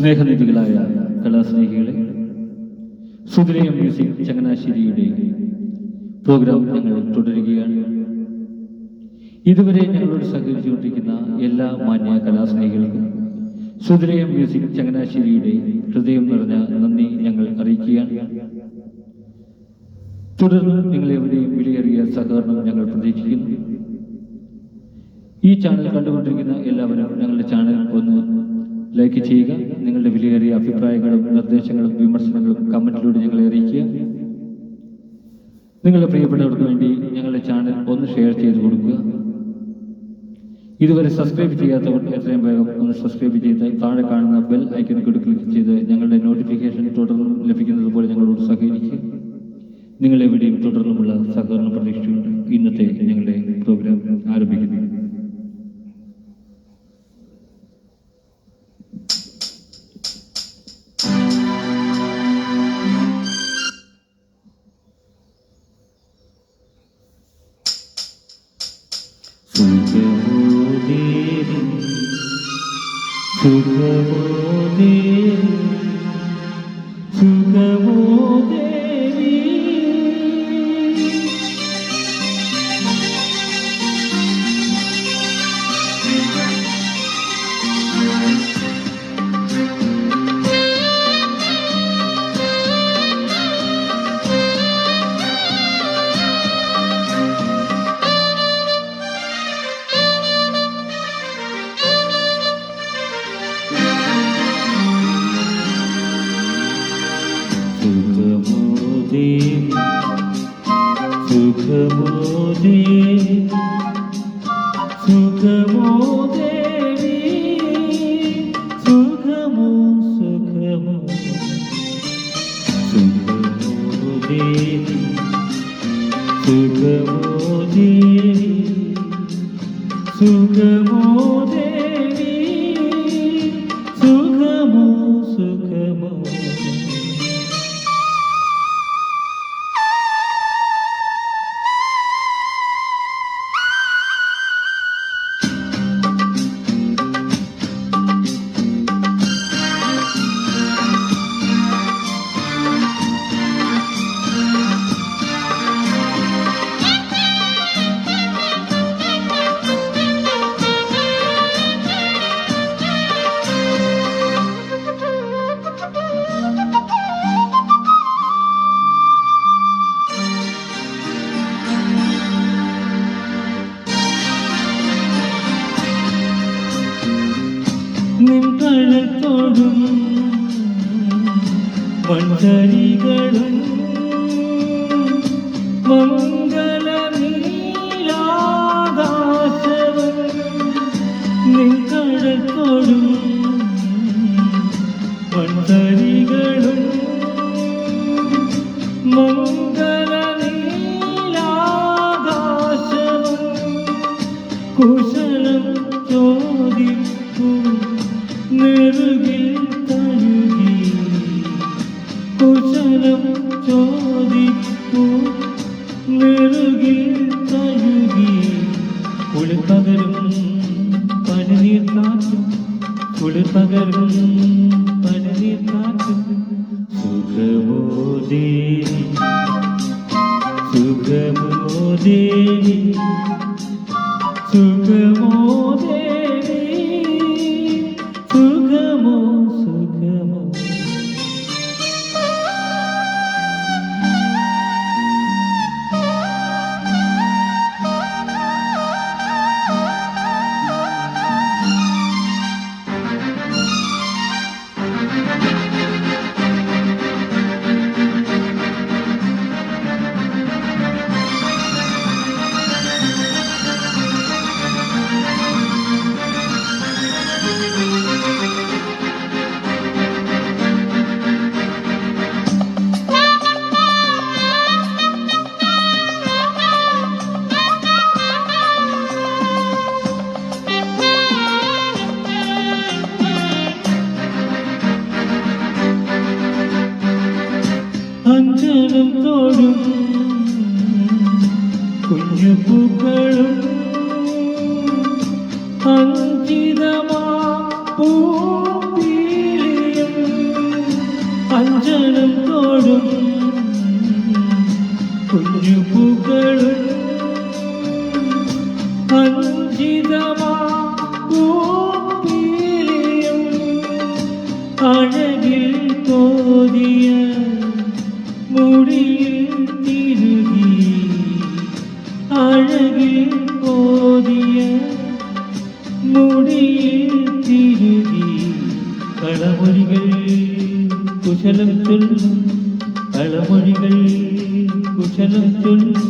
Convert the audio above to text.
സ്നേഹനിധികളായ കലാസ്നേഹികളെ സുതിലയം music ചങ്ങനാശ്ശേരിയുടെ programme ഞങ്ങൾ തുടരുകയാണ്. ഇതുവരെ ഞങ്ങളോട് സഹകരിച്ചുകൊണ്ടിരിക്കുന്ന എല്ലാ മാന്യ കലാസ്നേഹികൾക്കും സുതിലയം മ്യൂസിക് ചങ്ങനാശ്ശേരിയുടെ ഹൃദയം നിറഞ്ഞ നന്ദി ഞങ്ങൾ അറിയിക്കുകയാണ്. തുടർന്ന് നിങ്ങളെവിടെയും വിലയേറിയ സഹകരണം ഞങ്ങൾ പ്രതീക്ഷിക്കുന്നു. ഈ ചാനൽ കണ്ടുകൊണ്ടിരിക്കുന്ന എല്ലാവരും ഞങ്ങളുടെ ചാനൽ ഒന്ന് ലൈക്ക് ചെയ്യുക. നിങ്ങളുടെ വിലയേറിയ അഭിപ്രായങ്ങളും നിർദ്ദേശങ്ങളും വിമർശനങ്ങളും കമന്റിലൂടെ ഞങ്ങളെ അറിയിക്കുക. നിങ്ങളുടെ പ്രിയപ്പെട്ടവർക്ക് വേണ്ടി ഞങ്ങളുടെ ചാനൽ ഒന്ന് ഷെയർ ചെയ്ത് കൊടുക്കുക. ഇതുവരെ സബ്സ്ക്രൈബ് ചെയ്യാത്തവർ എത്രയും വേഗം ഒന്ന് സബ്സ്ക്രൈബ് ചെയ്ത് താഴെ കാണുന്ന ബെൽ ഐക്കൺ കൂടി ക്ലിക്ക് ചെയ്ത് ഞങ്ങളുടെ നോട്ടിഫിക്കേഷൻ തുടർന്നും ലഭിക്കുന്നത് പോലെ ഞങ്ങളോട് സഹകരിക്കുക. നിങ്ങളെവിടെയും തുടർന്നുമുള്ള സഹകരണ പ്രതീക്ഷിച്ചുകൊണ്ട് ഇന്നത്തെ ഞങ്ങളുടെ പ്രോഗ്രാം ആരംഭിക്കുന്നു. സുഖമോദേവി സുഖമോദേവി നിൻകഴത്തോടും മൺതരികളും നിൻ നിൻകഴത്തോടും മൺതരികളും മംഗളനീലാകാശവും കുശലം ചോദിക്കൂ നെറുകിൽ തഴുകി കുശലം ചോദിക്കൂ നെറുകിൽ തഴുകി കുളിപ്പകരും പനിനീർ കാറ്റും കുളിപ്പകരും തോടും കുഞ്ഞു പൂക്കളും അഞ്ചിതമാ പൂപ്പീലിയും അഞ്ജനം തോടും. കുഞ്ഞു പൂക്കളും അഞ്ചിതമാ കുശലം ചൊല്ലും കളമൊഴികൾ കുശലം ചൊല്ലും